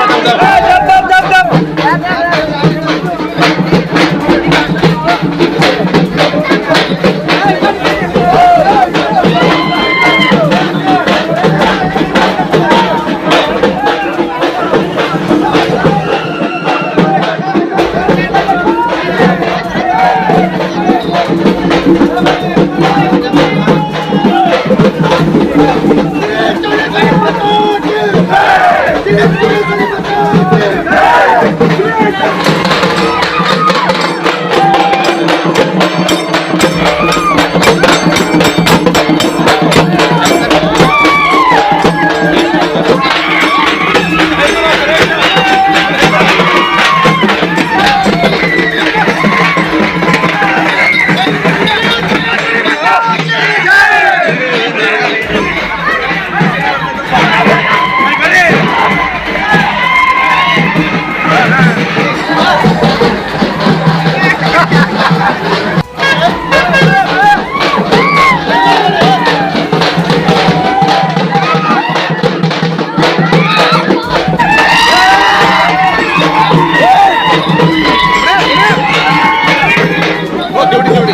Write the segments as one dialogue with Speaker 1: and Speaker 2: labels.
Speaker 1: العالمين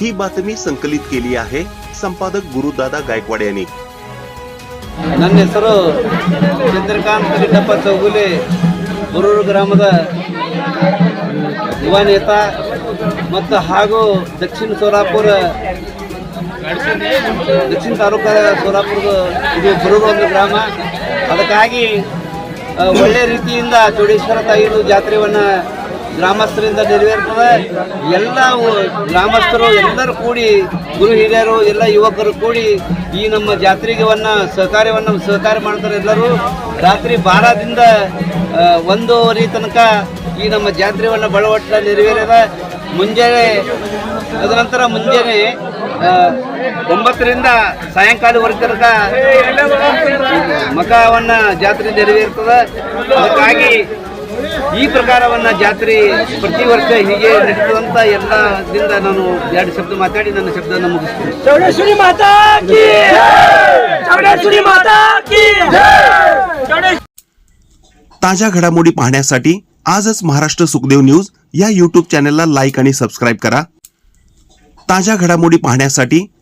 Speaker 1: ही बातमी संकलित केली आहे संपादक गुरुदादा गायकवाड यांनी.
Speaker 2: नन्हे सर चंद्रकांत चौगुले बरोरू ग्रामद युवा नेता मत हागो दक्षिण सोलापूर ದಕ್ಷಿಣ ತಾಲೂಕಾದ ಸೋಲಾಪುರದ ಇದು ಬರುವ ಒಂದು ಗ್ರಾಮ. ಅದಕ್ಕಾಗಿ ಒಳ್ಳೆ ರೀತಿಯಿಂದ ಚೌಡೇಶ್ವರ ತಾಯಿದು ಜಾತ್ರೆಯನ್ನು ಗ್ರಾಮಸ್ಥರಿಂದ ನೆರವೇರ್ತದೆ. ಎಲ್ಲ ಗ್ರಾಮಸ್ಥರು ಎಲ್ಲರೂ ಕೂಡಿ, ಗುರು ಹಿರಿಯರು, ಎಲ್ಲ ಯುವಕರು ಕೂಡಿ ಈ ನಮ್ಮ ಜಾತ್ರೆಗೆವನ್ನು ಸಹಕಾರ್ಯವನ್ನು ಸಹಕಾರ ಮಾಡ್ತಾರೆ ಎಲ್ಲರೂ. ರಾತ್ರಿ ಬಾರದಿಂದ ಒಂದೂವರೆ ತನಕ ಈ ನಮ್ಮ ಜಾತ್ರೆಯನ್ನು ಬಳವಟ್ಟ ನೆರವೇರದ. ಮುಂಜಾನೆ ತದನಂತರ ಮುಂಜಾನೆ ಒಂಬತ್ತರಿಂದ ಸಾಯಂಕಾಲವರೆಗೆ ತನಕ ಮಕವನ್ನ ಜಾತ್ರೆ ನೆರವೇರ್ತದೆ ಅದಕ್ಕಾಗಿ ಈ ಪ್ರಕಾರವನ್ನ ಜಾತ್ರೆ ಪ್ರತಿ ವರ್ಷ ಹೀಗೆ ನಡೀತದಂತ ಎಲ್ಲದಿಂದ ನಾನು ಎರಡು ಶಬ್ದ ಮಾತಾಡಿ ನನ್ನ ಶಬ್ದವನ್ನು ಮುಗಿಸ್ತೀನಿ
Speaker 3: चौडेश्वरी माता की चौडेश्वरी माता की
Speaker 1: ताज्या घडामोडी पाहण्यासाठी आजच महाराष्ट्र सुखदेव न्यूज या यूट्यूब चॅनलला लाईक आणि सबस्क्राईब करा ताज्या घडामोडी पाहण्यासाठी